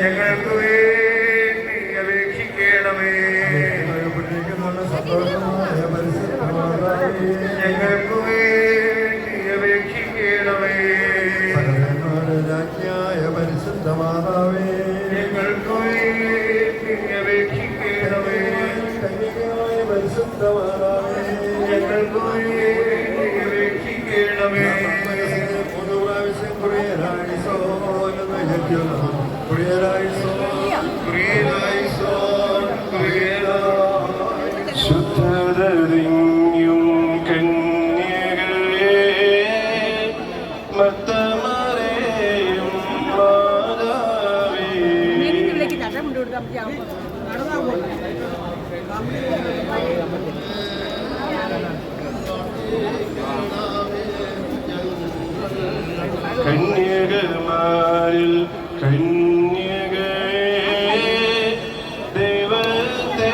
ഞങ്ങൾക്ക് വേണ്ടി അപേക്ഷിക്കണമേ. ഞങ്ങൾക്ക് വേണ്ടി അപേക്ഷിക്കണമേ. സകലങ്ങളുടെ പരിശുദ്ധ മാതാവേ ഞങ്ങൾക്ക് വേണ്ടി അപേക്ഷിക്കണമേ. പരിശുദ്ധ മാതാവേ കന്യകമാരിൽ കന്യകേ ദൈവത്തെ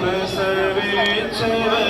പ്രസവിച്ചവളേ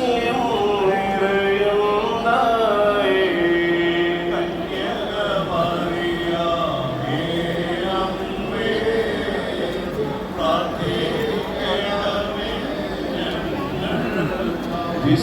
നീ